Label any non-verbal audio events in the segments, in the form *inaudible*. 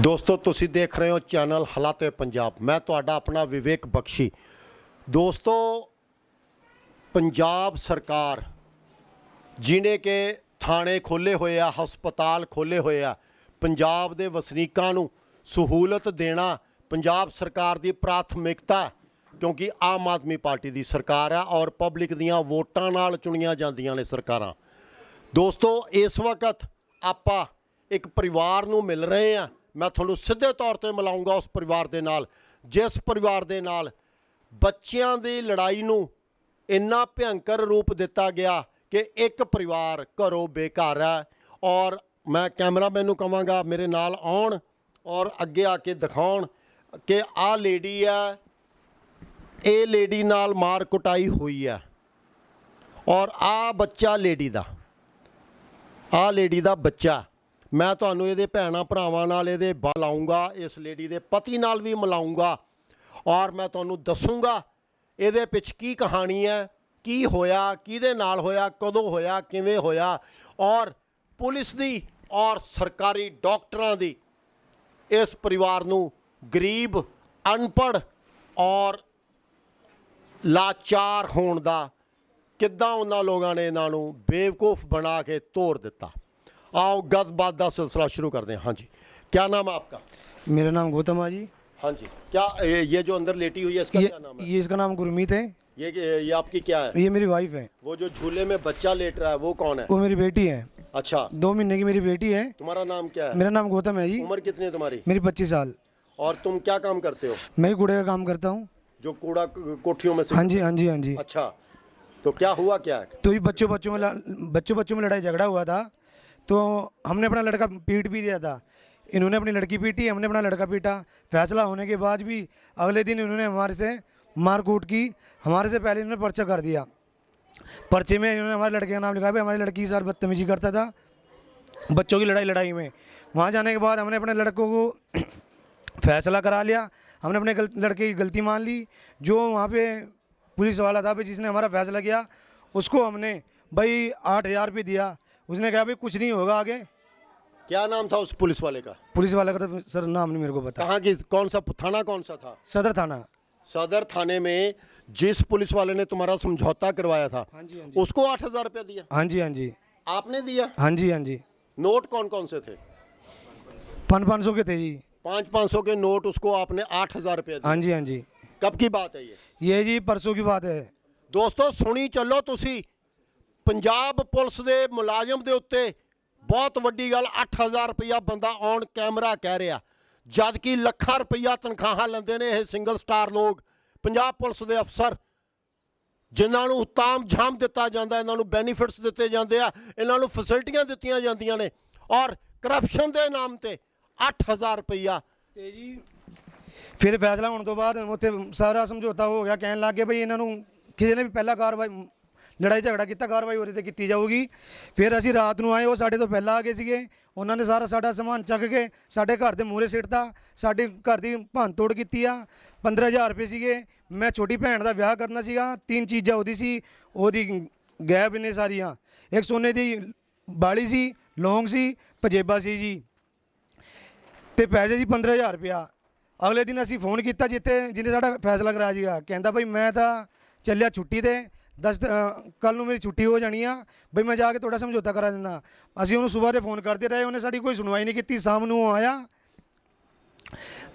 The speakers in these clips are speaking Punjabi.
ਦੋਸਤੋ, ਤੁਸੀਂ ਦੇਖ ਰਹੇ ਹੋ ਚੈਨਲ ਹਾਲਾਤੇ ਪੰਜਾਬ। ਮੈਂ ਤੁਹਾਡਾ ਆਪਣਾ ਵਿਵੇਕ ਬਖਸ਼ੀ। ਦੋਸਤੋ, ਪੰਜਾਬ ਸਰਕਾਰ ਜਿਨੇ ਕਿ ਥਾਣੇ ਖੋਲੇ ਹੋਏ ਆ, ਹਸਪਤਾਲ ਖੋਲੇ ਹੋਏ ਆ, ਪੰਜਾਬ ਦੇ ਵਸਨੀਕਾਂ ਨੂੰ ਸਹੂਲਤ ਦੇਣਾ ਪੰਜਾਬ ਸਰਕਾਰ ਦੀ ਪ੍ਰਾਥਮਿਕਤਾ, ਕਿਉਂਕਿ ਆਮ ਆਦਮੀ ਪਾਰਟੀ ਦੀ ਸਰਕਾਰ ਆ ਔਰ ਪਬਲਿਕ ਦੀਆਂ ਵੋਟਾਂ ਨਾਲ ਚੁਣੀਆਂ ਜਾਂਦੀਆਂ ਨੇ ਸਰਕਾਰਾਂ। ਦੋਸਤੋ, ਇਸ ਵਕਤ ਆਪਾਂ ਇੱਕ ਪਰਿਵਾਰ ਨੂੰ ਮਿਲ ਰਹੇ ਆ। ਮੈਂ ਤੁਹਾਨੂੰ ਸਿੱਧੇ ਤੌਰ ਤੇ ਮਿਲਾਉਂਗਾ ਉਸ ਪਰਿਵਾਰ ਦੇ ਨਾਲ, ਜਿਸ ਪਰਿਵਾਰ ਦੇ ਨਾਲ ਬੱਚਿਆਂ ਦੀ ਲੜਾਈ ਨੂੰ ਇੰਨਾ ਭਿਅੰਕਰ ਰੂਪ ਦਿੱਤਾ ਗਿਆ ਕਿ ਇੱਕ ਪਰਿਵਾਰ ਘਰੋਂ ਬੇਘਰ ਹੈ ਔਰ ਮੈਂ ਕੈਮਰਾਮੈਨ ਨੂੰ ਕਹਾਂਗਾ ਮੇਰੇ ਨਾਲ ਆਉਣ ਔਰ ਅੱਗੇ ਆ ਕੇ ਦਿਖਾਉਣ ਕਿ ਆਹ ਲੇਡੀ ਹੈ, ਇਹ ਲੇਡੀ ਨਾਲ ਮਾਰ ਕੁਟਾਈ ਹੋਈ ਹੈ ਔਰ ਆ ਬੱਚਾ ਲੇਡੀ ਦਾ ਆ ਲੇਡੀ ਦਾ ਬੱਚਾ ਮੈਂ ਤੁਹਾਨੂੰ ਇਹਦੇ ਭੈਣਾਂ ਭਰਾਵਾਂ ਨਾਲ ਇਹਦੇ ਬੁਲਾਉਂਗਾ ਇਸ ਲੇਡੀ ਦੇ ਪਤੀ ਨਾਲ ਵੀ ਮਿਲਾਉਂਗਾ ਔਰ ਮੈਂ ਤੁਹਾਨੂੰ ਦੱਸੂਗਾ ਇਹਦੇ ਪਿੱਛੇ ਕੀ ਕਹਾਣੀ ਹੈ, ਕੀ ਹੋਇਆ, ਕਿਹਦੇ ਨਾਲ ਹੋਇਆ, ਕਦੋਂ ਹੋਇਆ, ਕਿਵੇਂ ਹੋਇਆ। ਔਰ ਪੁਲਿਸ ਦੀ ਔਰ ਸਰਕਾਰੀ ਡਾਕਟਰਾਂ ਦੀ ਇਸ ਪਰਿਵਾਰ ਨੂੰ ਗਰੀਬ, ਅਨਪੜ੍ਹ ਔਰ ਲਾਚਾਰ ਹੋਣ ਦਾ ਕਿੱਦਾਂ ਉਹਨਾਂ ਲੋਕਾਂ ਨੇ ਇਹਨਾਂ ਨੂੰ ਬੇਵਕੂਫ ਬਣਾ ਕੇ ਤੋੜ ਦਿੱਤਾ। आओ गदबात का सिलसिला शुरू कर दें हाँ जी। क्या नाम है आपका? मेरा नाम गौतम है जी। हाँ जी। क्या ये ये जो अंदर लेटी हुई है इसका ये, क्या नाम है? ये इसका नाम गुरमीत है। ये ये आपकी क्या है? ये मेरी वाइफ है। वो जो झूले में बच्चा लेट रहा है वो कौन है? वो मेरी बेटी है। अच्छा। दो महीने की मेरी बेटी है। तुम्हारा नाम क्या है? मेरा नाम गौतम है जी। उम्र कितनी है तुम्हारी? मेरी पच्चीस साल। और तुम क्या काम करते हो? मैं कूड़े का काम करता हूँ। जो कूड़ा कोठियों में से हाँ जी हाँ जी हाँ जी। अच्छा। तो क्या हुआ क्या है? तो ये बच्चों बच्चों में बच्चों बच्चों में लड़ाई झगड़ा हुआ था। तो हमने अपना लड़का पीट भी दिया था। इन्होंने अपनी लड़की पीटी हमने अपना लड़का पीटा। फैसला होने के बाद भी अगले दिन इन्होंने हमारे से मारकूट की हमारे से पहले इन्होंने पर्चा कर दिया। पर्चे में इन्होंने हमारे लड़के का नाम लिखा भाई हमारी लड़की सर बदतमीजी करता था बच्चों की लड़ाई लड़ाई में। वहाँ जाने के बाद हमने अपने लड़कों को *clears throat* फैसला करा लिया। हमने अपने गल, लड़के की गलती मान ली। जो वहाँ पे पुलिस वाला था जिसने हमारा फैसला किया उसको हमने भाई आठ हज़ार रुपये दिया। उसने कहा भाई कुछ नहीं होगा आगे। क्या नाम था उस पुलिस वाले का? पुलिस वाले का तो सर नाम नहीं मेरे को बताया कहाँ कौन सा थाना कौन सा था? सदर थाना। सदर थाने में जिस पुलिस वाले ने तुम्हारा समझौता करवाया था हाँ जी, हाँ जी। उसको आठ हज़ार रुपया दिया। हाँ जी हाँ जी। आपने दिया? हाँ जी हाँ जी। नोट कौन कौन से थे? पाँच पाँच सौ के थे जी। पाँच पाँच सौ के नोट उसको आपने आठ हज़ार रुपया हाँ जी हाँ जी। कब की बात है ये? ये जी परसों की बात है। दोस्तों सुनी चलो तुम ਪੰਜਾਬ ਪੁਲਿਸ ਦੇ ਮੁਲਾਜ਼ਮ ਦੇ ਉੱਤੇ ਬਹੁਤ ਵੱਡੀ ਗੱਲ 8000 ਰੁਪਇਆ ਬੰਦਾ ਔਨ ਕੈਮਰਾ ਕਹਿ ਰਿਹਾ। ਜਦ ਕਿ ਲੱਖਾਂ ਰੁਪਇਆ ਤਨਖਾਹਾਂ ਲੈਂਦੇ ਨੇ ਇਹ ਸਿੰਗਲ ਸਟਾਰ ਲੋਕ, ਪੰਜਾਬ ਪੁਲਿਸ ਦੇ ਅਫਸਰ। ਜਿਨ੍ਹਾਂ ਨੂੰ ਤਾਮ ਝਾਮ ਦਿੱਤਾ ਜਾਂਦਾ, ਇਹਨਾਂ ਨੂੰ ਬੈਨੀਫਿਟਸ ਦਿੱਤੇ ਜਾਂਦੇ ਆ, ਇਹਨਾਂ ਨੂੰ ਫੈਸਿਲਿਟੀਆਂ ਦਿੱਤੀਆਂ ਜਾਂਦੀਆਂ ਨੇ। ਔਰ ਕਰਪਸ਼ਨ ਦੇ ਨਾਮ ਤੇ 8000 ਰੁਪਇਆ। ਤੇ ਜੀ, ਫਿਰ ਫੈਸਲਾ ਹੋਣ ਤੋਂ ਬਾਅਦ ਉੱਥੇ ਸਾਰਾ ਸਮਝੌਤਾ ਹੋ ਗਿਆ, ਕਹਿਣ ਲੱਗ ਗਏ ਭਈ ਇਹਨਾਂ ਨੂੰ ਕਿਸੇ ਨੇ ਵੀ ਪਹਿਲਾਂ ਕਾਰਵਾਈ ਲੜਾਈ ਝਗੜਾ ਕੀਤਾ, ਕਾਰਵਾਈ ਉਹਦੇ ਤੇ ਕੀਤੀ ਜਾਊਗੀ। ਫਿਰ ਅਸੀਂ ਰਾਤ ਨੂੰ ਆਏ, ਉਹ ਸਾਡੇ ਤੋਂ ਪਹਿਲਾਂ ਆ ਗਏ ਸੀਗੇ। ਉਹਨਾਂ ਨੇ ਸਾਰਾ ਸਾਡਾ ਸਮਾਨ ਚੱਕ ਕੇ ਸਾਡੇ ਘਰ ਦੇ ਮੂਹਰੇ ਸਿੱਟਤਾ। ਸਾਡੇ ਘਰ ਦੀ ਭੰਨ ਤੋੜ ਕੀਤੀ ਆ। 15000 ਰੁਪਏ ਸੀਗੇ। ਮੈਂ ਛੋਟੀ ਭੈਣ ਦਾ ਵਿਆਹ ਕਰਨਾ ਸੀਗਾ। ਤਿੰਨ ਚੀਜ਼ਾਂ ਉਹਦੀ ਸੀ। ਉਹਦੀ ਗੈਬ ਨੇ ਸਾਰੀਆਂ। ਇੱਕ ਸੋਨੇ ਦੀ ਬਾਲੀ ਸੀ, ਲੌਂਗ ਸੀ, ਪਜੇਬਾ ਸੀ ਜੀ। ਤੇ ਪੈਸੇ ਜੀ 15000 ਰੁਪਇਆ। ਅਗਲੇ ਦਿਨ ਅਸੀਂ ਫੋਨ ਕੀਤਾ ਜਿੱਥੇ ਜਿਹਨੇ ਸਾਡਾ ਫੈਸਲਾ ਕਰਾਇਆ ਸੀਗਾ। ਕਹਿੰਦਾ, ਬਈ ਮੈਂ ਤਾਂ ਚੱਲਿਆ ਛੁੱਟੀ ਤੇ। 10 ਕੱਲ ਨੂੰ ਮੇਰੀ ਛੁੱਟੀ ਹੋ ਜਾਣੀ ਆ। ਬਈ ਮੈਂ ਜਾ ਕੇ ਤੁਹਾਡਾ ਸਮਝੌਤਾ ਕਰਾ ਦਿੰਦਾ। ਅਸੀਂ ਉਹਨੂੰ ਸਵੇਰ ਦੇ ਫੋਨ ਕਰਦੇ ਰਹੇ, ਉਹਨੇ ਸਾਡੀ ਕੋਈ ਸੁਣਵਾਈ ਨਹੀਂ ਕੀਤੀ, ਸ਼ਾਮ ਨੂੰ ਉਹ ਆਇਆ।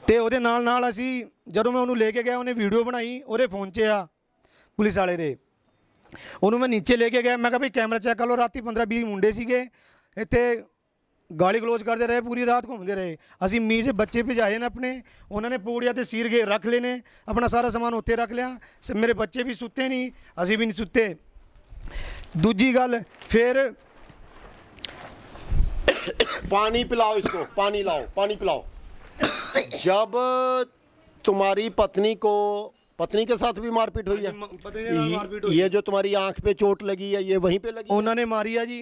ਤੇ ਉਹਦੇ ਨਾਲ ਨਾਲ ਅਸੀਂ, ਜਦੋਂ ਮੈਂ ਉਹਨੂੰ ਲੈ ਕੇ ਗਿਆ, ਉਹਨੇ ਵੀਡੀਓ ਬਣਾਈ, ਉਹਦੇ ਫੋਨ 'ਚ ਆ, ਪੁਲਿਸ ਵਾਲੇ ਦੇ। ਉਹਨੂੰ ਮੈਂ ਨੀਚੇ ਲੈ ਕੇ ਗਿਆ, ਮੈਂ ਕਿਹਾ ਵੀ ਕੈਮਰਾ ਚੈੱਕ ਕਰ ਲਓ, ਰਾਤੀ 15 20 ਮੁੰਡੇ ਸੀਗੇ। ਇੱਥੇ ਗਾਲੀ ਗਲੋਚ ਕਰਦੇ ਰਹੇ ਪੂਰੀ ਰਾਤ ਘੁੰਮਦੇ ਰਹੇ ਅਸੀਂ ਮੀਂਹ 'ਚ ਬੱਚੇ ਭਜਾਏ ਨੇ ਆਪਣੇ ਉਹਨਾਂ ਨੇ ਪੂੜੀਆਂ ਤੇ ਸੀਰ ਕੇ ਰੱਖ ਲਏ ਨੇ ਆਪਣਾ ਸਾਰਾ ਸਮਾਨ ਉੱਥੇ ਰੱਖ ਲਿਆ ਸ- ਮੇਰੇ ਬੱਚੇ ਵੀ ਸੁੱਤੇ ਨਹੀਂ ਅਸੀਂ ਵੀ ਨਹੀਂ ਸੁੱਤੇ ਦੂਜੀ ਗੱਲ ਫਿਰ पानी पिलाओ इसको पानी लाओ पानी पिलाओ जब तुम्हारी पत्नी को पत्नी के साथ भी मारपीट हुई है ये, ये जो तुम्हारी आंख पे चोट लगी है ये वहीं पे लगी है? ਉਹਨਾਂ ਨੇ ਮਾਰੀ ਆ ਜੀ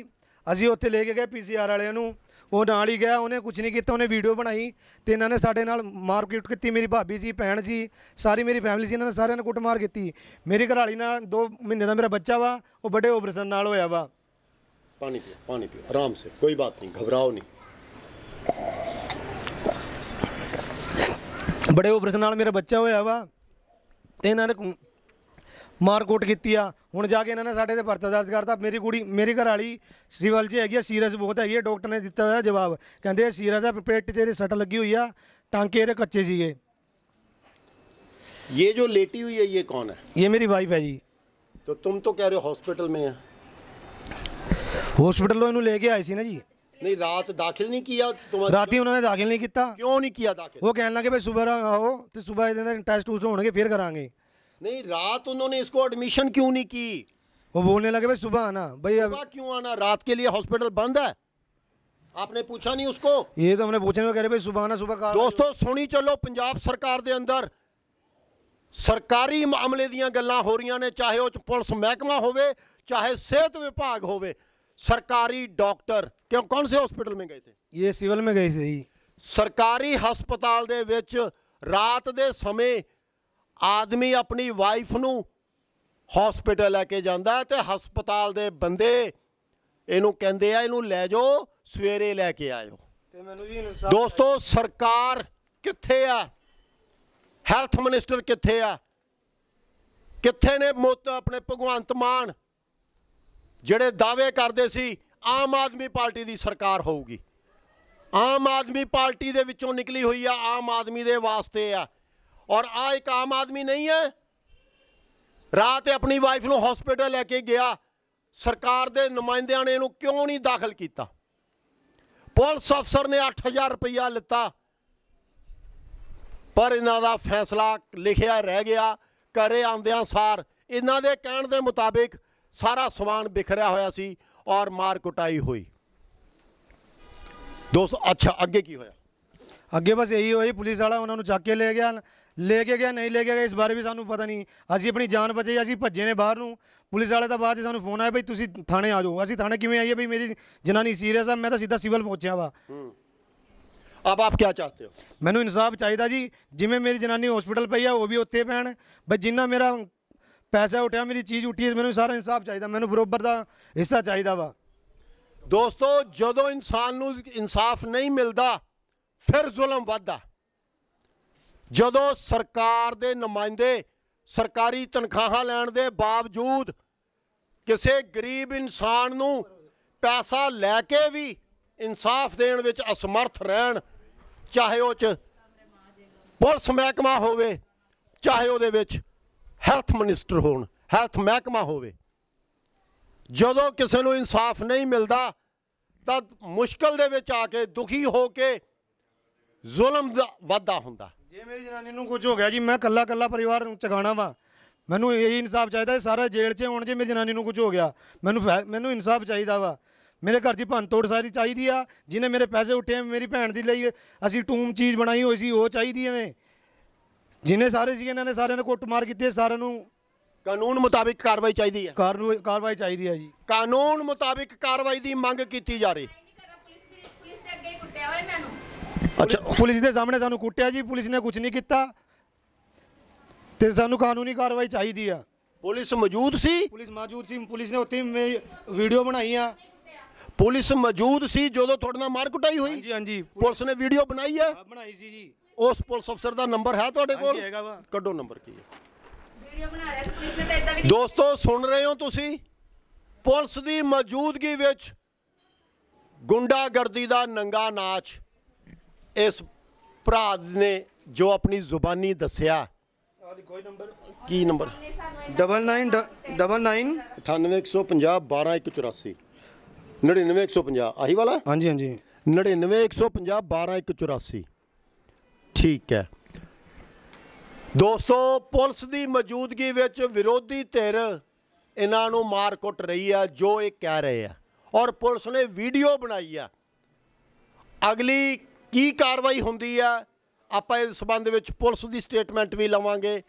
ਅਸੀਂ ਉੱਥੇ ਲੈ ਕੇ ਗਏ ਪੀਸੀਆਰ ਵਾਲਿਆਂ ਨੂੰ ਉਹ ਨਾਲ ਹੀ ਗਿਆ ਉਹਨੇ ਕੁਝ ਨਹੀਂ ਕੀਤਾ ਉਹਨੇ ਵੀਡੀਓ ਬਣਾਈ ਤੇ ਇਹਨਾਂ ਨੇ ਸਾਡੇ ਨਾਲ ਮਾਰਕੀਟ ਕੀਤੀ ਮੇਰੀ ਭਾਬੀ ਸੀ ਭੈਣ ਸੀ ਸਾਰੀ ਮੇਰੀ ਫੈਮਿਲੀ ਸੀ ਇਹਨਾਂ ਨੇ ਸਾਰਿਆਂ ਨੇ ਕੁੱਟਮਾਰ ਕੀਤੀ ਮੇਰੀ ਘਰਵਾਲੀ ਨਾਲ 2 ਮਹੀਨੇ ਦਾ ਮੇਰਾ ਬੱਚਾ ਵਾ ਉਹ ਵੱਡੇ ਆਪਰੇਸ਼ਨ ਨਾਲ ਹੋਇਆ ਵਾ पानी पियो पानी पियो आराम से कोई बात नहीं घबराओ नहीं ਬੜੇ ਆਪਰੇਸ਼ਨ ਨਾਲ ਮੇਰਾ ਬੱਚਾ ਹੋਇਆ ਵਾ ਤੇ ਇਹਨਾਂ ਨੇ ਕੁ- ਮਾਰਕੁੱਟ ਕੀਤੀ ਆ ਹੁਣ ਜਾ ਕੇ ਇਹਨਾਂ ਨੇ ਸਾਡੇ ਤੇ ਪਰਚਾ ਦਰਜ ਕਰਤਾ ਮੇਰੀ ਕੁੜੀ ਮੇਰੀ ਘਰ ਵਾਲੀ ਸਿਵਲ 'ਚ ਹੈਗੀ ਆ ਸੀਰੀਅਸ ਬਹੁਤ ਹੈਗੀ ਆ ਡਾਕਟਰ ਨੇ ਦਿੱਤਾ ਹੋਇਆ ਜਵਾਬ ਕਹਿੰਦੇ ਸੀਰੀਅਸ ਆ ਪੇਟ 'ਚ ਇਹਦੇ ਸੱਟ ਲੱਗੀ ਹੋਈ ਆ ਟਾਂਕੇ ਇਹਦੇ ਕੱਚੇ ਸੀਗੇ ये जो लेटी हुई है ये कौन है ਇਹ ਮੇਰੀ ਵਾਈਫ ਹੈ ਜੀ तो तुम तो कह रहे हो हॉस्पिटल में है ਹਸਪੀਟਲੋਂ ਇਹਨੂੰ ਲੈ ਕੇ ਆਏ ਸੀ ਨਾ ਜੀ नहीं रात दाखिल नहीं किया तुम्हारे ਰਾਤੀ ਉਹਨਾਂ ਨੇ ਦਾਖਲ ਨਹੀਂ ਕੀਤਾ क्यों नहीं किया दाखिल ਉਹ ਕਹਿਣ ਲੱਗੇ ਵੀ ਸਵੇਰ ਆਓ ਤੇ ਸਵੇਰ ਇਹਦੇ ਟੈਸਟ ਟੂਸਟ ਹੋਣਗੇ ਫਿਰ ਕਰਾਂਗੇ नहीं रात उन्होंने इसको एडमिशन क्यों नहीं की वो बोलने लगे भाई सुबह आना भाई अब सुबह क्यों आना रात के लिए हॉस्पिटल बंद है आपने पूछा नहीं उसको ये तो हमने पूछा नहीं कह रहे भाई सुबह आना सुबह का ਦੋਸਤੋ ਸੁਣੀ ਚੱਲੋ ਪੰਜਾਬ ਸਰਕਾਰ ਦੇ ਅੰਦਰ ਸਰਕਾਰੀ ਮਾਮਲੇ ਦੀਆਂ ਗੱਲਾਂ ਹੋ ਰਹੀਆਂ ਨੇ ਚਾਹੇ ਉਹ 'ਚ ਪੁਲਿਸ ਮਹਿਕਮਾ ਹੋਵੇ ਚਾਹੇ ਸਿਹਤ ਵਿਭਾਗ ਹੋਵੇ ਸਰਕਾਰੀ ਡਾਕਟਰ ਕਿਉਂ ਕੌਣ ਸੇ ਹਸਪੀਟਲ ਮੇਂ ਗਏ ਥੇ ये सिविल में गई थी सरकारी ਹਸਪਤਾਲ ਦੇ ਵਿੱਚ ਰਾਤ ਦੇ ਸਮੇਂ ਆਦਮੀ ਆਪਣੀ ਵਾਈਫ ਨੂੰ ਹਸਪੀਟਲ ਲੈ ਕੇ ਜਾਂਦਾ ਤੇ ਹਸਪਤਾਲ ਦੇ ਬੰਦੇ ਇਹਨੂੰ ਕਹਿੰਦੇ ਆ ਇਹਨੂੰ ਲੈ ਜਾਓ ਸਵੇਰੇ ਲੈ ਕੇ ਆਇਓ। ਤੇ ਮੈਨੂੰ ਜੀ ਇਨਸਾਫ ਦੋਸਤੋ ਸਰਕਾਰ ਕਿੱਥੇ ਆ? ਹੈਲਥ ਮਿਨਿਸਟਰ ਕਿੱਥੇ ਆ? ਕਿੱਥੇ ਨੇ ਮੁੱਤ ਆਪਣੇ ਭਗਵੰਤ ਮਾਨ ਜਿਹੜੇ ਦਾਅਵੇ ਕਰਦੇ ਸੀ ਆਮ ਆਦਮੀ ਪਾਰਟੀ ਦੀ ਸਰਕਾਰ ਹੋਊਗੀ। ਆਮ ਆਦਮੀ ਪਾਰਟੀ ਦੇ ਵਿੱਚੋਂ ਨਿਕਲੀ ਹੋਈ ਆ ਆਮ ਆਦਮੀ ਦੇ ਵਾਸਤੇ ਆ। ਔਰ ਆ ਇੱਕ ਆਮ ਆਦਮੀ ਨਹੀਂ ਹੈ। ਰਾਤ ਆਪਣੀ ਵਾਈਫ ਨੂੰ ਹਸਪੀਟਲ ਲੈ ਕੇ ਗਿਆ। ਸਰਕਾਰ ਦੇ ਨੁਮਾਇੰਦਿਆਂ ਨੇ ਇਹਨੂੰ ਕਿਉਂ ਨਹੀਂ ਦਾਖਲ ਕੀਤਾ? ਪੁਲਿਸ ਅਫਸਰ ਨੇ 8000 ਰੁਪਇਆ ਲਿੱਤਾ। ਪਰ ਇਹਨਾਂ ਦਾ ਫੈਸਲਾ ਲਿਖਿਆ ਰਹਿ ਗਿਆ। ਘਰੇ ਆਉਂਦਿਆਂ ਸਾਰ ਇਹਨਾਂ ਦੇ ਕਹਿਣ ਦੇ ਮੁਤਾਬਿਕ ਸਾਰਾ ਸਮਾਨ ਬਿਖਰਿਆ ਹੋਇਆ ਸੀ ਔਰ ਮਾਰ ਕੁਟਾਈ ਹੋਈ। ਦੋਸਤ, ਅੱਛਾ, ਅੱਗੇ ਕੀ ਹੋਇਆ? ਅੱਗੇ ਬਸ ਇਹੀ ਹੋਈ ਪੁਲਿਸ ਵਾਲਾ ਉਹਨਾਂ ਨੂੰ ਚੱਕ ਕੇ ਲੈ ਗਿਆ। ਲੈ ਕੇ ਗਿਆ ਨਹੀਂ ਲੈ ਕੇ ਗਿਆ ਇਸ ਬਾਰੇ ਵੀ ਸਾਨੂੰ ਪਤਾ ਨਹੀਂ। ਅਸੀਂ ਆਪਣੀ ਜਾਨ ਬਚਾਈ ਅਸੀਂ ਭੱਜੇ ਨੇ ਬਾਹਰ ਨੂੰ। ਪੁਲਿਸ ਵਾਲੇ ਦਾ ਬਾਅਦ ਸਾਨੂੰ ਫੋਨ ਆਇਆ ਬਈ ਤੁਸੀਂ ਥਾਣੇ ਆ ਜਾਓ। ਅਸੀਂ ਥਾਣੇ ਕਿਵੇਂ ਆਈਏ ਬਈ ਮੇਰੀ ਜਨਾਨੀ ਸੀਰੀਅਸ ਆ ਮੈਂ ਤਾਂ ਸਿੱਧਾ ਸਿਵਲ ਪਹੁੰਚਿਆ ਵਾ। ਆਪ ਕੀ ਚਾਹਤੇ ਹੋ? ਮੈਨੂੰ ਇਨਸਾਫ ਚਾਹੀਦਾ ਜੀ। ਜਿਵੇਂ ਮੇਰੀ ਜਨਾਨੀ ਹਸਪੀਟਲ ਪਈ ਆ ਉਹ ਵੀ ਉੱਥੇ ਪੈਣ ਬਈ ਜਿੰਨਾ ਮੇਰਾ ਪੈਸਾ ਉੱਠਿਆ ਮੇਰੀ ਚੀਜ਼ ਉੱਠੀ ਹੈ ਮੈਨੂੰ ਸਾਰਾ ਇਨਸਾਫ ਚਾਹੀਦਾ। ਮੈਨੂੰ ਬਰੋਬਰ ਦਾ ਹਿੱਸਾ ਚਾਹੀਦਾ ਵਾ। ਦੋਸਤੋ ਜਦੋਂ ਇਨਸਾਨ ਨੂੰ ਇਨਸਾਫ ਨਹੀਂ ਮਿਲਦਾ ਫਿਰ ਜ਼ੁਲਮ ਵੱਧਦਾ। ਜਦੋਂ ਸਰਕਾਰ ਦੇ ਨੁਮਾਇੰਦੇ ਸਰਕਾਰੀ ਤਨਖਾਹਾਂ ਲੈਣ ਦੇ ਬਾਵਜੂਦ ਕਿਸੇ ਗਰੀਬ ਇਨਸਾਨ ਨੂੰ ਪੈਸਾ ਲੈ ਕੇ ਵੀ ਇਨਸਾਫ ਦੇਣ ਵਿੱਚ ਅਸਮਰਥ ਰਹਿਣ, ਚਾਹੇ ਉਹ ਚ ਪੁਲਿਸ ਮਹਿਕਮਾ ਹੋਵੇ, ਚਾਹੇ ਉਹਦੇ ਵਿੱਚ ਹੈਲਥ ਮਿਨਿਸਟਰ ਹੋਣ, ਹੈਲਥ ਮਹਿਕਮਾ ਹੋਵੇ, ਜਦੋਂ ਕਿਸੇ ਨੂੰ ਇਨਸਾਫ ਨਹੀਂ ਮਿਲਦਾ ਤਾਂ ਮੁਸ਼ਕਲ ਦੇ ਵਿੱਚ ਆ ਕੇ ਦੁਖੀ ਹੋ ਕੇ ਜ਼ੁਲਮ ਦਾ ਵਾਧਾ ਹੁੰਦਾ। ਜੇ ਮੇਰੀ ਜਨਾਨੀ ਨੂੰ ਕੁਝ ਹੋ ਗਿਆ ਜੀ ਮੈਂ ਕੱਲਾ ਕੱਲਾ ਪਰਿਵਾਰ ਨੂੰ ਚਗਾਣਾ ਵਾ। ਮੈਨੂੰ ਇਹੀ ਇਨਸਾਫ ਚਾਹੀਦਾ ਹੈ ਸਾਰਾ ਜੇਲ੍ਹ 'ਚ ਹੋਣ ਜੇ ਮੇਰੀ ਜਨਾਨੀ ਨੂੰ ਕੁਝ ਹੋ ਗਿਆ। ਮੈਨੂੰ ਫੈ- ਮੈਨੂੰ ਇਨਸਾਫ ਚਾਹੀਦਾ ਵਾ। ਮੇਰੇ ਘਰ 'ਚ ਭੰਨ ਤੋੜ ਸਾਰੀ ਚਾਹੀਦੀ ਆ ਜਿਹਨੇ ਮੇਰੇ ਪੈਸੇ ਉੱਠੇ ਮੇਰੀ ਭੈਣ ਦੀ ਲਈ ਅਸੀਂ ਟੂਮ ਚੀਜ਼ ਬਣਾਈ ਹੋਈ ਸੀ ਉਹ ਚਾਹੀਦੀ ਐ ਜਿਹਨੇ ਸਾਰੇ ਸੀ ਇਹਨਾਂ ਨੇ ਸਾਰਿਆਂ ਨੇ ਕੁੱਟਮਾਰ ਕੀਤੀ ਹੈ ਸਾਰਿਆਂ ਨੂੰ ਕਾਨੂੰਨ ਮੁਤਾਬਿਕ ਕਾਰਵਾਈ ਚਾਹੀਦੀ ਹੈ ਕਾਰਵਾਈ ਕਾਰਵਾਈ ਚਾਹੀਦੀ ਹੈ ਜੀ। ਕਾਨੂੰਨ ਮੁਤਾਬਿਕ ਕਾਰਵਾਈ ਦੀ ਮੰਗ ਕੀਤੀ ਜਾ ਰਹੀ। ਪੁਲਿਸ ਦੇ ਅੱਗੇ ਹੀ ਕੁੱਟਿਆ ਹੋਇਆ ਇਹਨਾਂ ਨੂੰ। ਅੱਛਾ ਪੁਲਿਸ ਦੇ ਸਾਹਮਣੇ ਸਾਨੂੰ ਕੁੱਟਿਆ ਜੀ ਪੁਲਿਸ ਨੇ ਕੁਝ ਨਹੀਂ ਕੀਤਾ। ਤੇ ਸਾਨੂੰ ਕਾਨੂੰਨੀ ਕਾਰਵਾਈ ਚਾਹੀਦੀ ਆ। ਪੁਲਿਸ ਮੌਜੂਦ ਸੀ? ਪੁਲਿਸ ਮੌਜੂਦ ਸੀ ਪੁਲਿਸ ਨੇ ਉੱਥੇ ਮੇਰੀ ਵੀਡੀਓ ਬਣਾਈ ਆ। ਪੁਲਿਸ ਮੌਜੂਦ ਸੀ ਜਦੋਂ ਤੁਹਾਡੇ ਨਾਲ ਮਾਰ ਕੁਟਾਈ ਹੋਈ? ਹਾਂਜੀ ਹਾਂਜੀ। ਪੁਲਿਸ ਨੇ ਵੀਡੀਓ ਬਣਾਈ ਹੈ ਬਣਾਈ ਸੀ ਜੀ। ਉਸ ਪੁਲਿਸ ਅਫਸਰ ਦਾ ਨੰਬਰ ਹੈ ਤੁਹਾਡੇ ਕੋਲ? ਹਾਂਜੀ ਹੈਗਾ ਵਾ। ਕੱਢੋ ਨੰਬਰ ਕੀ ਹੈ। ਵੀਡੀਓ ਬਣਾ ਰਿਹਾ ਪੁਲਿਸ ਨੇ ਤਾਂ ਇਦਾਂ ਵੀ ਨਹੀਂ ਦੋਸਤੋ ਸੁਣ ਰਹੇ ਹੋ ਤੁਸੀਂ? ਪੁਲਿਸ ਦੀ ਮੌਜੂਦਗੀ ਵਿੱਚ ਗੁੰਡਾਗਰਦੀ ਦਾ ਨੰਗਾ ਨਾਚ। ਇਸ ਭਰਾ ਨੇ ਜੋ ਆਪਣੀ ਜ਼ੁਬਾਨੀ ਦੱਸਿਆ। ਕੋਈ ਨੰਬਰ ਕੀ ਨੰਬਰ ਨੇ ਸਾਨੂੰ ਏਦਾਂ ਡਬਲ ਨਾਈਨ ਡਬਲ ਨਾਈਨ 98150 12184 99150 ਆਹੀ ਵਾਲਾ? ਹਾਂਜੀ ਹਾਂਜੀ। 99150 12184 ਠੀਕ ਹੈ। ਦੋਸਤੋ ਪੁਲਿਸ ਦੀ ਮੌਜੂਦਗੀ ਵਿੱਚ ਵਿਰੋਧੀ ਧਿਰ ਇਹਨਾਂ ਨੂੰ ਮਾਰ ਕੁੱਟ ਰਹੀ ਆ ਜੋ ਇਹ ਕਹਿ ਰਹੇ ਆ। ਔਰ ਪੁਲਿਸ ਨੇ ਵੀਡੀਓ ਬਣਾਈ ਆ। ਅਗਲੀ ਕੀ ਕਾਰਵਾਈ ਹੁੰਦੀ ਆ ਆਪਾਂ ਇਸ ਸਬੰਧ ਵਿੱਚ ਪੁਲਿਸ ਦੀ ਸਟੇਟਮੈਂਟ ਵੀ ਲਵਾਂਗੇ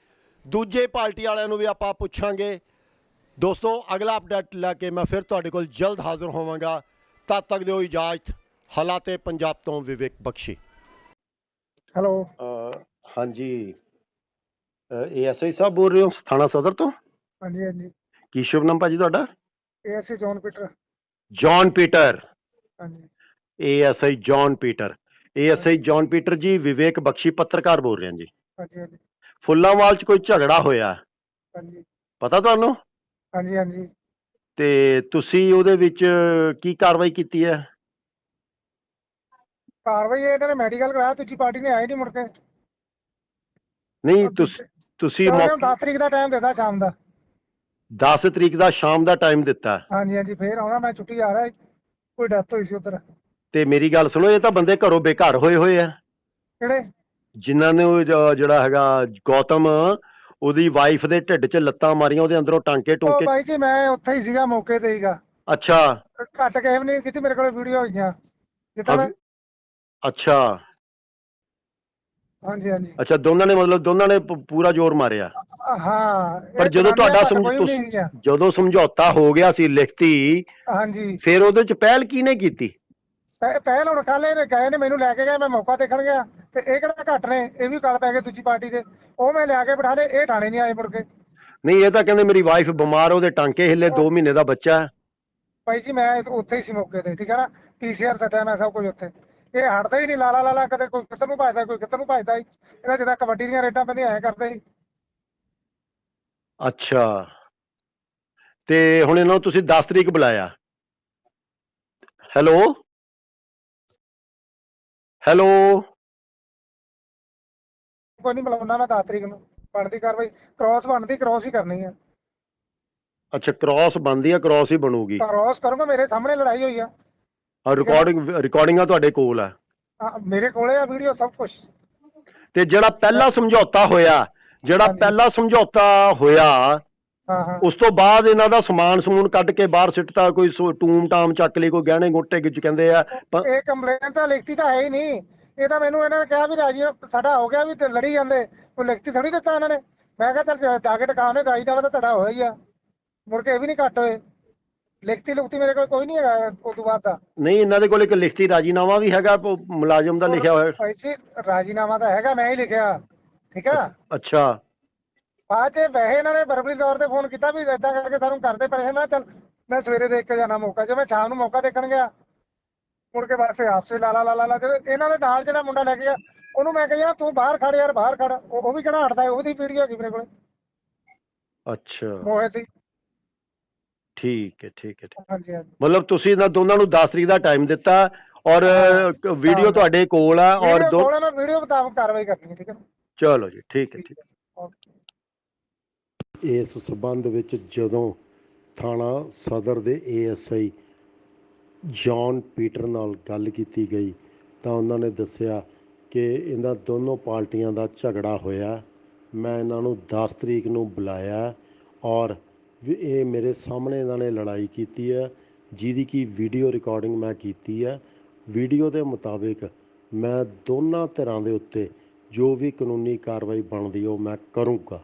ਦੂਜੇ ਪਾਰਟੀ ਵਾਲਿਆਂ ਨੂੰ ਵੀ ਆਪਾਂ ਪੁੱਛਾਂਗੇ। ਦੋਸਤੋ ਅਗਲਾ ਅਪਡੇਟ ਲੈ ਕੇ ਮੈਂ ਫਿਰ ਤੁਹਾਡੇ ਕੋਲ ਜਲਦ ਹਾਜ਼ਰ ਹੋਵਾਂਗਾ। ਤਦ ਤੱਕ ਦਿਓ ਇਜਾਜ਼ਤ ਹਾਲਾਤੇ ਪੰਜਾਬ ਤੋਂ ਵਿਵੇਕ ਬਖਸ਼ੀ। ਹੈਲੋ। ਹਾਂਜੀ। ਏਐਸਆਈ ਸਾਹਿਬ ਬੋਲ ਰਹੇ ਹੋ ਥਾਣਾ ਸਦਰ ਤੋਂ? ਹਾਂਜੀ ਹਾਂਜੀ। ਕੀ ਸ਼ੁਭ ਨਾਮ ਭਾਜੀ ਤੁਹਾਡਾ? ASI John Peter. John Peter. ਹਾਂਜੀ। ASI John Peter. ASI John Peter ji Vivek Bakshi ਪੱਤਰਕਾਰ ਬੋਲ ਰਹੇ ਜੀ। ਹਾਂਜੀ ਹਾਂਜੀ। ਫੁੱਲਾਂਵਾਲ 'ਚ ਕੋਈ ਝਗੜਾ ਹੋਇਆ? ਹਾਂਜੀ। ਪਤਾ ਤੁਹਾਨੂੰ? ਹਾਂਜੀ ਹਾਂਜੀ। ਤੇ ਤੁਸੀਂ ਉਹਦੇ ਵਿੱਚ ਕੀ ਕਾਰਵਾਈ ਕੀਤੀ ਹੈ? ਕਾਰਵਾਈ ਇਹਨਾਂ ਨੇ ਮੈਡੀਕਲ ਕਰਾਇਆ ਦੂਜੀ ਪਾਰਟੀ ਨੇ ਆਏ ਨਹੀਂ ਮੁੜ ਕੇ। ਨਹੀਂ ਤੁਸ- ਤੁਸੀਂ ਉਹਨਾਂ ਨੂੰ ਮੌਕੇ 10 ਤਰੀਕ ਦਾ ਟਾਈਮ ਦਿੱਤਾ ਸ਼ਾਮ ਦਾ। 10 ਤਰੀਕ ਦਾ ਸ਼ਾਮ ਦਾ ਟਾਈਮ ਦਿੱਤਾ। ਹਾਂਜੀ ਹਾਂਜੀ ਫੇਰ ਆਉਣਾ ਮੈਂ ਛੁੱਟੀ ਆ ਰਿਹਾ ਕੋਈ ਡੈਥ ਹੋਈ ਸੀ ਉਧਰ। ਤੇ ਮੇਰੀ ਗੱਲ ਸੁਣੋ ਇਹ ਤਾਂ ਬੰਦੇ ਘਰੋਂ ਬੇਘਰ ਹੋਏ ਹੋਏ ਆ। ਕਿਹੜੇ? ਜਿਨ੍ਹਾਂ ਨੇ ਉਹ ਜ- ਜਿਹੜਾ ਹੈਗਾ ਗੌਤਮ ਉਹਦੀ ਵਾਈਫ ਦੇ ਢਿੱਡ 'ਚ ਲੱਤਾਂ ਮਾਰੀਆਂ ਉਹਦੇ ਅੰਦਰੋਂ ਟਾਂਕੇ ਉਹ ਟੁੰਕੇ। ਬਾਈ ਜੀ ਮੈਂ ਉੱਥੇ ਹੀ ਸੀਗਾ ਮੌਕੇ ਤੇ ਹੀਗਾ ਅੱਛਾ। ਘੱਟ ਕਿਸੇ ਵੀ ਨਹੀਂ ਕੀਤੀ ਮੇਰੇ ਕੋਲ ਵੀਡੀਓ ਹੋਈਆਂ ਜਿੱਦਾਂ ਮੈਂ ਅੱਛਾ। ਹਾਂਜੀ ਹਾਂਜੀ। ਅੱਛਾ ਦੋਨਾਂ ਨੇ ਮਤਲਬ ਦੋਨਾਂ ਨੇ ਪ- ਪੂਰਾ ਜ਼ੋਰ ਮਾਰਿਆ। ਹਾਂ ਇਹ ਪਰ ਜਦੋਂ ਜਨਾਨੀਆਂ ਤੁਹਾਡਾ ਸਮਝ ਤੁਸ-। ਜਦੋਂ ਸਮਝੌਤਾ ਹੋ ਗਿਆ ਸੀ ਲਿਖਤੀ ਹਾਂਜੀ। ਫਿਰ ਉਹਦੇ 'ਚ ਪਹਿਲ ਕਿਹਨੇ ਕੀਤੀ? ਪਹਿ- ਪਹਿਲ ਹੁਣ ਕੱਲ ਇਹ ਗਏ ਨੇ ਮੈਨੂੰ ਲੈ ਕੇ ਗਏ ਮੈਂ ਮੌਕਾ ਦੇਖਣ ਗਿਆ ਤੇ ਇਹ ਕਿਹੜਾ ਘੱਟ ਨੇ ਇਹ ਵੀ ਗੱਲ ਪੈ ਗਏ ਦੂਜੀ ਪਾਰਟੀ ਦੇ ਉਹ ਮੈਂ ਲਿਆ ਕੇ ਬਿਠਾ ਲਏ ਇਹ ਥਾਣੇ ਨਹੀਂ ਆਏ ਮੁੜ ਕੇ। ਨਹੀਂ ਇਹ ਤਾਂ ਕਹਿੰਦੇ ਮੇਰੀ ਵਾਈਫ ਬਿਮਾਰ ਉਹਦੇ ਟਾਂਕੇ ਹਿੱਲੇ 2 ਮਹੀਨੇ ਦਾ ਬੱਚਾ ਹੈ। ਭਾਈ ਜੀ ਮੈਂ ਉੱਥੇ ਹੀ ਸੀ ਮੌਕੇ ਤੇ ਠੀਕ ਹੈ ਨਾ? ਪੀਸੀਆਰ ਸੱਟਿਆ ਮੈਂ ਸਭ ਕੁਝ ਉੱਥੇ। ਇਹ ਹਟਦਾ ਹੀ ਨਹੀਂ ਲਾਲਾ ਲਾਲਾ ਕਦੇ ਕੋਈ ਕਿੱਧਰ ਨੂੰ ਭਜਦਾ ਕੋਈ ਕਿੱਧਰ ਨੂੰ ਭਜਦਾ ਹੀ। ਇਹਦਾ ਜਿੱਦਾਂ ਕਬੱਡੀ ਦੀਆਂ ਰੇਡਾਂ ਪੈਂਦੀਆਂ ਐ ਕਰਦੇ ਸੀ ਅੱਛਾ। ਤੇ ਹੁਣ ਇਹਨਾਂ ਨੂੰ ਤੁਸੀਂ 10 ਤਰੀਕ ਬੁਲਾਇਆ। ਹੈਲੋ? ਹੈਲੋ। ਕੋਈ ਨਹੀਂ ਬੁਲਾਉਣਾ ਮੈਂ 10 ਤਰੀਕ ਨੂੰ। ਬਣਦੀ ਕਾਰਵਾਈ ਕ੍ਰਾਸ ਬਣਦੀ ਕ੍ਰਾਸ ਹੀ ਕਰਨੀ ਆ। ਅੱਛਾ ਕ੍ਰਾਸ ਬੰਦੀ ਆ ਕ੍ਰਾਸ ਹੀ ਬਣੂਗੀ। ਕ੍ਰਾਸ ਕਰੂੰਗਾ ਮੇਰੇ ਸਾਹਮਣੇ ਲੜਾਈ ਹੋਈ ਆ। ਆ ਰਿਕਾਰਡਿੰਗ ਰਿਕਾਰਡਿੰਗਾਂ ਤੁਹਾਡੇ ਕੋਲ ਆ। ਹਾਂ, ਮੇਰੇ ਕੋਲੇ ਆ ਵੀਡੀਓ ਸਭ ਕੁਝ ਤੇ ਜਿਹੜਾ ਪਹਿਲਾ ਸਮਝੌਤਾ ਹੋਇਆ ਜਿਹੜਾ ਹਾਂਜੀ। ਪਹਿਲਾ ਸਮਝੌਤਾ ਹੋਇਆ ਉਸ ਤੋਂ ਬਾਅਦ ਇਹਨਾਂ ਦਾ ਸਮਾਨ ਸਮੂਨ ਕੱਢ ਕੇ ਬਾਹਰ ਸਿੱਟਤਾ ਕੋਈ ਟੂਮ ਟਾਮ ਚੱਕ ਲਈ ਕੋਈ ਗਹਿਣੇ ਗੁੱਟੇ ਗਿੱਜ ਕਹਿੰਦੇ ਆ ਇਹ ਕੰਪਲੇਂਟ ਤਾਂ ਲਿਖਤੀ ਤਾਂ ਹੈ ਹੀ ਨਹੀਂ। ਇਹ ਤਾਂ ਮੈਨੂੰ ਇਹਨਾਂ ਨੇ ਕਿਹਾ ਵੀ ਰਾਜੀ ਸਾਡਾ ਹੋ ਗਿਆ ਵੀ ਤੇ ਲੜੀ ਜਾਂਦੇ। ਕੋਈ ਲਿਖਤੀ ਥੋੜੀ ਦਿੱਤਾ ਇਹਨਾਂ ਨੇ। ਮੈਂ ਕਿਹਾ ਚੱਲ ਜਾ ਕੇ ਟਿਕਾਣੇ ਰਾਜੀ ਨਾਲ ਤਾਂ ਤੁਹਾਡਾ ਹੋਇਆ ਹੀ ਆ। ਮੁੜ ਕੇ ਇਹ ਵੀ ਨਹੀਂ ਘੱਟ ਹੋਏ। ਲਿਖਤੀ ਲੁਖਤੀ ਮੇਰੇ ਕੋਲ ਕੋਈ ਨਹੀਂ ਹੈਗਾ ਉਸ ਤੋਂ ਬਾਅਦ ਦਾ। ਨਹੀਂ ਇਹਨਾਂ ਦੇ ਕੋਲ ਇੱਕ ਲਿਖਤੀ ਰਾਜੀਨਾਮਾ ਵੀ ਹੈਗਾ ਉਹ ਮੁਲਾਜ਼ਮ ਦਾ ਲਿਖਿਆ ਹੋਇਆ। ਰਾਜੀਨਾਮਾ ਤਾਂ ਹੈਗਾ ਮੈਂ ਹੀ ਲਿਖਿਆ। ਠੀਕ ਆ? ਅੱਛਾ। ਬਾਅਦ ਚ ਵੈਸੇ ਇਹਨਾਂ ਨੇ ਵਰਬਲੀ ਤੌਰ ਤੇ ਫੋਨ ਕੀਤਾ ਵੀ ਏਦਾਂ ਕਰਕੇ ਸਾਨੂੰ ਕਰਦੇ ਪਏ ਮੈਂ ਕਿਹਾ ਚੱਲ ਮੈਂ ਸਵੇਰੇ ਦੇਖ ਕੇ ਜਾਣਾ ਮੌਕਾ। ਜੇ ਮੈਂ ਸ਼ਾਮ ਨੂੰ ਮੌਕਾ ਦੇਖਣ ਗਿਆ ਮੁੜ ਕੇ ਬਸ ਆਪਸੇ ਲਾਲਾ ਲਾਲਾ ਲਾ ਇਹਨਾਂ ਦੇ ਨਾਲ ਜਿਹੜਾ ਮੁੰਡਾ ਲੈ ਕੇ ਗਿਆ ਉਹਨੂੰ ਮੈਂ ਕਿਹਾ ਯਾਰ ਤੂੰ ਬਾਹਰ ਖੜ ਯਾਰ ਬਾਹਰ ਖੜ। ਉਹ ਵੀ ਕਿਹੜਾ ਹਟਦਾ ਹੈ, ਉਹਦੀ ਵੀਡੀਓ ਹੈਗੀ ਮੇਰੇ ਕੋਲ। ਅੱਛਾ। ਮੋਹਿਤ ਦੀ। ਠੀਕ ਹੈ ਠੀਕ ਹੈ। ਹਾਂਜੀ ਹਾਂਜੀ। ਮਤਲਬ ਤੁਸੀਂ ਇਹਨਾਂ ਦੋਨਾਂ ਨੂੰ 10 ਤਰੀਕ ਦਾ ਟਾਈਮ ਦਿੱਤਾ ਔਰ ਵੀਡੀਓ ਹਾਂ। ਤੁਹਾਡੇ ਕੋਲ ਆ ਔਰ ਦੋ ਵੀਡੀਓ ਮੁਤਾਬਕ ਕਾਰਵਾਈ ਕਰਨੀ ਹੈ ਠੀਕ ਹੈ ਚਲੋ ਜੀ ਠੀਕ ਹੈ ਠੀਕ ਓਕੇ। ਇਸ ਸਬੰਧ ਵਿੱਚ ਜਦੋਂ ਥਾਣਾ ਸਦਰ ਦੇ ਏਐਸਆਈ ਜੌਨ ਪੀਟਰ ਨਾਲ ਗੱਲ ਕੀਤੀ ਗਈ ਤਾਂ ਉਹਨਾਂ ਨੇ ਦੱਸਿਆ ਕਿ ਇਹਨਾਂ ਦੋਨੋਂ ਪਾਰਟੀਆਂ ਦਾ ਝਗੜਾ ਹੋਇਆ। ਮੈਂ ਇਹਨਾਂ ਨੂੰ 10 ਤਰੀਕ ਨੂੰ ਬੁਲਾਇਆ ਔਰ ਵੀ ਇਹ ਮੇਰੇ ਸਾਹਮਣੇ ਇਹਨਾਂ ਨੇ ਲੜਾਈ ਕੀਤੀ ਹੈ, ਜਿਹਦੀ ਕੀ ਵੀਡੀਓ ਰਿਕਾਰਡਿੰਗ ਮੈਂ ਕੀਤੀ ਹੈ। ਵੀਡੀਓ ਦੇ ਮੁਤਾਬਿਕ ਮੈਂ ਦੋਨਾਂ ਧਿਰਾਂ ਦੇ ਉੱਤੇ ਜੋ ਵੀ ਕਾਨੂੰਨੀ ਕਾਰਵਾਈ ਬਣਦੀ ਉਹ ਮੈਂ ਕਰੂੰਗਾ।